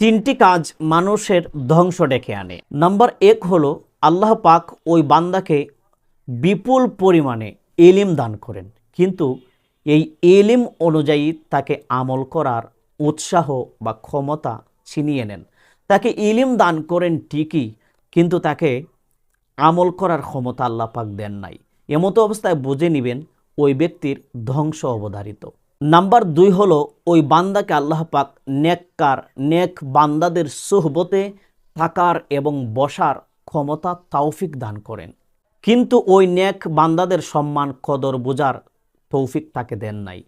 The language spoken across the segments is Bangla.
তিনটি কাজ মানুষের ধ্বংস ডেকে আনে। নাম্বার এক হলো, আল্লাহ পাক ওই বান্দাকে বিপুল পরিমাণে এলিম দান করেন। কিন্তু এই এলিম অনুযায়ী তাকে আমল করার উৎসাহ বা ক্ষমতা ছিনিয়ে নেন। তাকে ইলিম দান করেন ঠিকই, কিন্তু তাকে আমল করার ক্ষমতা আল্লাহ পাক দেন নাই। এমতো অবস্থায় বুঝে নেবেন, ওই ব্যক্তির ধ্বংস অবধারিত। নাম্বার দুই হলো, ওই বান্দাকে আল্লাহ পাক নেককার, নেক বান্দাদের সোহবতে থাকার এবং বসার ক্ষমতা, তৌফিক দান করেন। কিন্তু ওই নেক বান্দাদের সম্মান, কদর বোঝার তৌফিক তাকে দেন নাই।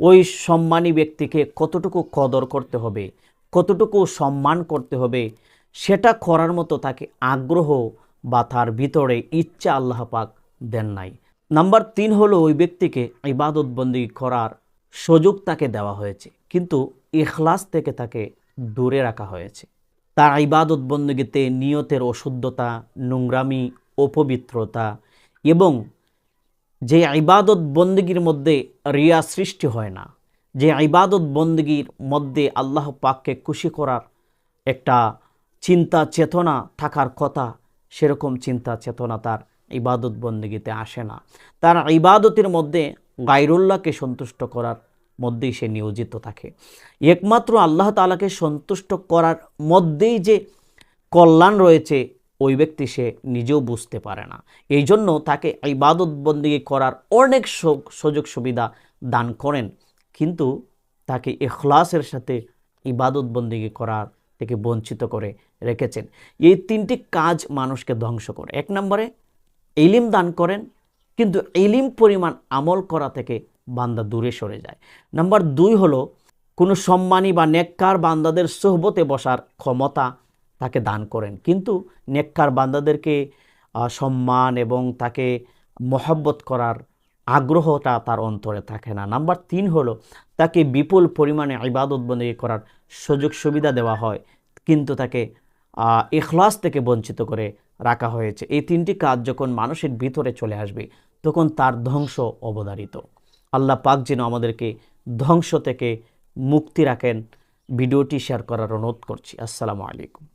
ওই সম্মানী ব্যক্তিকে কতটুকু কদর করতে হবে, কতটুকু সম্মান করতে হবে, সেটা করার মতো তাকে আগ্রহ বা তার ভিতরে ইচ্ছা আল্লাহ পাক দেন নাই। নাম্বার তিন হলো, ওই ব্যক্তিকে ইবাদত বন্দি করার সুযোগ তাকে দেওয়া হয়েছে, কিন্তু ইখলাস থেকে তাকে দূরে রাখা হয়েছে। তার ইবাদত বন্দীতে নিয়তের অশুদ্ধতা, নোংরামি, অপবিত্রতা এবং যে ইবাদত বন্দগির মধ্যে রিয়া সৃষ্টি হয় না, যে ইবাদত বন্দগির মধ্যে আল্লাহ পাককে খুশি করার একটা চিন্তা চেতনা থাকার কথা, সেরকম চিন্তা চেতনা তার ইবাদত বন্দগিতে আসে না। তার ইবাদতের মধ্যে গাইরুল্লাহকে সন্তুষ্ট করার মধ্যেই সে নিয়োজিত থাকে। একমাত্র আল্লাহ তালাকে সন্তুষ্ট করার মধ্যেই যে কল্যাণ রয়েছে, ওই ব্যক্তি সে নিজেও বুঝতে পারে না। এই জন্য তাকে ইবাদত বন্দিগি করার অনেক সুযোগ সুবিধা দান করেন। কিন্তু তাকে এখলাসের সাথে ইবাদত বন্দিগি করার থেকে বঞ্চিত করে রেখেছেন। এই তিনটি কাজ মানুষকে ধ্বংস করে। এক নম্বরে ইলিম দান করেন কিন্তু ইলিম পরিমাণ আমল করা থেকে বান্দা দূরে সরে যায়। নাম্বার দুই হলো, কোনো সম্মানী বা নেককার বান্দাদের সোহবতে বসার ক্ষমতা তাকে দান করেন। কিন্তু নেককার বান্দাদেরকে সম্মান এবং তাকে মহব্বত করার আগ্রহটা তার অন্তরে থাকে না। নাম্বার তিন হলো, তাকে বিপুল পরিমাণে ইবাদত বন্দী করার সুযোগ সুবিধা দেওয়া হয়, কিন্তু তাকে আহ, ইখলাস থেকে বঞ্চিত করে রাখা হয়েছে। এই তিনটি কাজ যখন মানুষের ভিতরে চলে আসবে তখন তার ধ্বংস অবধারিত। আল্লাহ পাক যেন আমাদেরকে ধ্বংস থেকে মুক্তি রাখেন। ভিডিওটি শেয়ার করার অনুরোধ করছি। আসসালামু আলাইকুম।